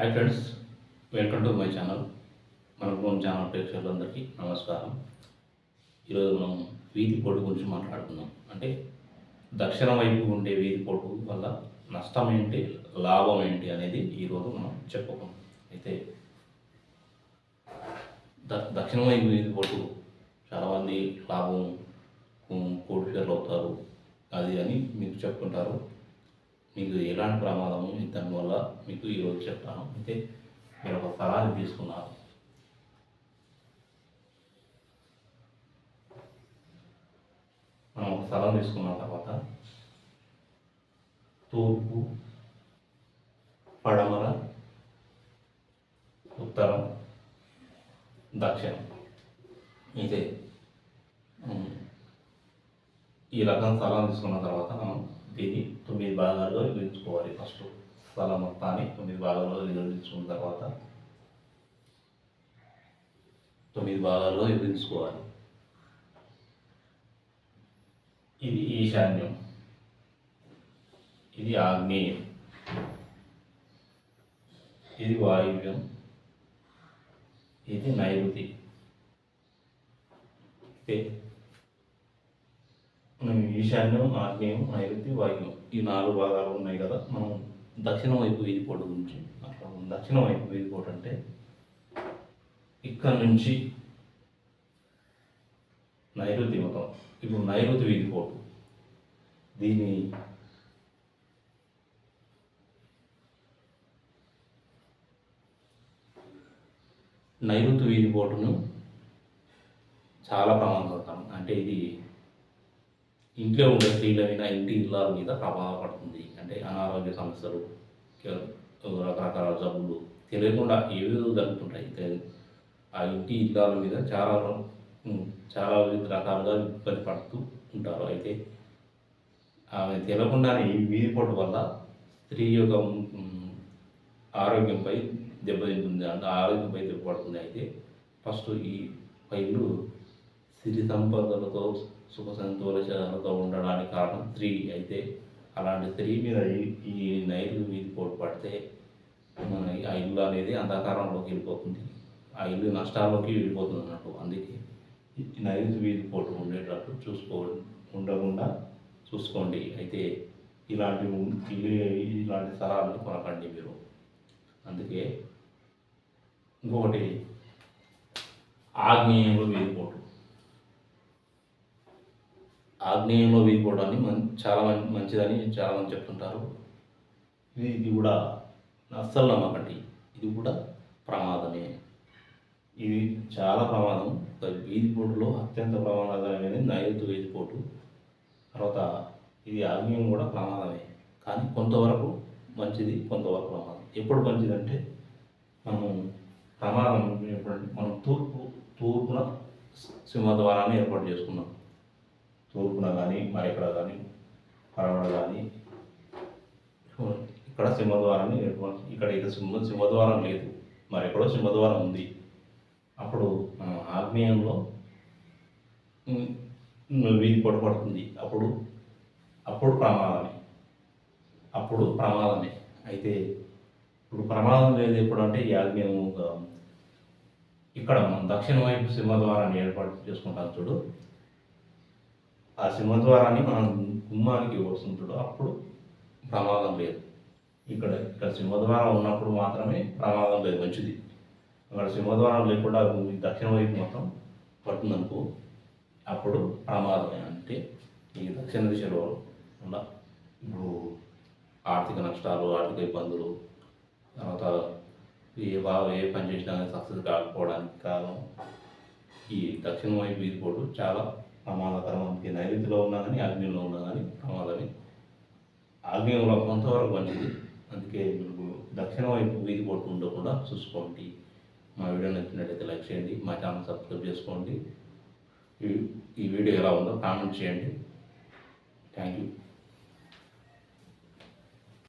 Hi friends welcome to my channel మన గ్రోమ్ channel ప్రేక్షకులందరికీ నమస్కారం. ఈరోజు మనం వీధి పోటు గురించి మాట్లాడుకుందాం. అంటే దక్షిణ వైపు ఉండే వీధి పోటు వల్ల నష్టం ఏంటి లాభం ఏంటి అనేది ఈరోజు మనం చెప్పుకుందాం. అయితే ద దక్షిణ వైపు వీధి పోటు చాలామంది లాభం కోటి అవుతారు అది అని మీకు చెప్పుకుంటారు మీకు ఎలాంటి ప్రమాదము? దానివల్ల మీకు ఈరోజు చెప్తాను. అయితే మీరు ఒక స్థలాన్ని తీసుకున్నారు. మనం ఒక స్థలం తీసుకున్న తర్వాత తూర్పు పడమర ఉత్తరం దక్షిణం. ఇదే ఈ రకం సలహా తీసుకున్న తర్వాత మనం దీన్ని తొమ్మిది భాగాలుగా విభజించుకోవాలి. ఫస్ట్ స్థలం మొత్తాన్ని తొమ్మిది భాగాలుగా విభజించుకున్న తర్వాత తొమ్మిది భాగాలుగా విభజించుకోవాలి. ఇది ఈశాన్యం. ఇది ఆగ్నేయం. ఇది వాయువ్యం. ఇది నైరుతి. ఓకే? మనం ఈశాన్యం ఆగ్నేయం నైరుతి వాయువ్యం ఈ నాలుగు భాగాలు ఉన్నాయి కదా. మనం దక్షిణ వైపు వీధిపోటు గురించి మాట్లాడుకుందాం దక్షిణ వైపు వీధిపోటు అంటే ఇక్కడ నుంచి నైరుతి మతం ఇప్పుడు నైరుతి వీధిపోటు దీని నైరుతి వీధిపోటును చాలా ప్రమాదం అంటే ఇది ఇంట్లో ఉండే స్త్రీల మీద ఇంటి ఇళ్ళ మీద ప్రభావం పడుతుంది. అంటే అనారోగ్య సమస్యలు రకరకాల జబ్బులు తెలియకుండా ఏవేదో జరుగుతుంటాయి. ఆ ఇంటి ఇళ్ళ మీద చాలా చాలా వివిధ రకాలుగా ఇబ్బంది పడుతూ ఉంటారు. అయితే ఆమె తెలియకుండానే వీధిపోటు వల్ల స్త్రీ యొక్క ఆరోగ్యంపై దెబ్బతింటుంది. అంటే ఆరోగ్యంపై దెబ్బపడుతుంది. అయితే ఫస్ట్ ఈ పైలు సిరి సంపదలతో సుఖ సంతోషాలతో ఉండడానికి కారణం స్త్రీ అయితే అలాంటి స్త్రీ మీద ఈ- ఈ మీద పోటు పడితే మన ఆ ఇల్లు అనేది అంధకారంలోకి వెళ్ళిపోతుంది. ఆ ఇల్లు నష్టాల్లోకి వెళ్ళిపోతుంది అన్నట్టు. అందుకే ఈ నైలు వీధి పోటు ఉండేటట్టు చూసుకో ఉండకుండా చూసుకోండి. అయితే ఇలాంటి ఇల్లు ఇలాంటి స్థలాలను కొనకండి మీరు. అందుకే ఇంకొకటి ఆగ్నేయంలో వీధి పోటు. ఆగ్నేయంలో వీగిపోవడాన్ని మం చాలా మంచి మంచిదని చాలామంది చెప్తుంటారు. ఇది ఇది కూడా అస్సలు నమ్మకండి ఇది కూడా ప్రమాదమే. ఇది చాలా ప్రమాదం. వీధిపోటులో అత్యంత ప్రమాదకరమైనది నైరుతి వీధిపోటు తర్వాత ఇది ఆగ్నేయం కూడా ప్రమాదమే. కానీ కొంతవరకు మంచిది కొంతవరకు ప్రమాదం. ఎప్పుడు మంచిదంటే మనం ప్రమాదం ఎప్పుడంటే మనం తూర్పు తూర్పున సింహద్వారాన్ని ఏర్పాటు చేసుకున్నాం. తూర్పున కానీ మరెక్కడ కానీ పరమడ కానీ ఇక్కడ సింహద్వారాన్ని ఏర్పాటు ఇక్కడ ఇక సింహ సింహద్వారం లేదు. మరెక్కడో సింహద్వారం ఉంది. అప్పుడు మనం ఆగ్నేయంలో వీధి పొడపడుతుంది అప్పుడు అప్పుడు ప్రమాదమే. అప్పుడు ప్రమాదమే. అయితే ఇప్పుడు ప్రమాదం లేదు ఎప్పుడు అంటే ఈ ఆగ్నేయం ఇక్కడ మనం దక్షిణ వైపు సింహద్వారాన్ని ఏర్పాటు చేసుకుంటాం చూడు. ఆ సింహద్వారాన్ని మనం గుమ్మానికి వస్తుంటాడు. అప్పుడు ప్రమాదం లేదు. ఇక్కడ ఇక్కడ సింహద్వారం ఉన్నప్పుడు మాత్రమే ప్రమాదం లేదు మంచిది. అక్కడ సింహద్వారం లేకుండా ఈ దక్షిణ వైపు మొత్తం పట్టిందనుకో అప్పుడు ప్రమాదమే. అంటే ఈ దక్షిణ దిశలో ఉన్న ఇప్పుడు ఆర్థిక నష్టాలు ఆర్థిక ఇబ్బందులు తర్వాత ఏ బాగా ఏ పని చేసినా సక్సెస్ కాకపోవడానికి కారణం ఈ దక్షిణ వైపు ఇది పోటు చాలా ప్రమాదకరం అందుకే నైరుతిలో ఉన్నా కానీ ఆగ్నేయంలో ఉన్నా కానీ ప్రమాదమే. ఆగ్నేయంలో కొంతవరకు మంచిది అందుకే మీకు దక్షిణ వైపు వీధి పోటు ఉండకుండా చూసుకోండి. మా వీడియో నచ్చినట్లయితే లైక్ చేయండి మా ఛానల్ సబ్స్క్రైబ్ చేసుకోండి. ఈ ఈ వీడియో ఎలా ఉందో కామెంట్ చేయండి. Thank you.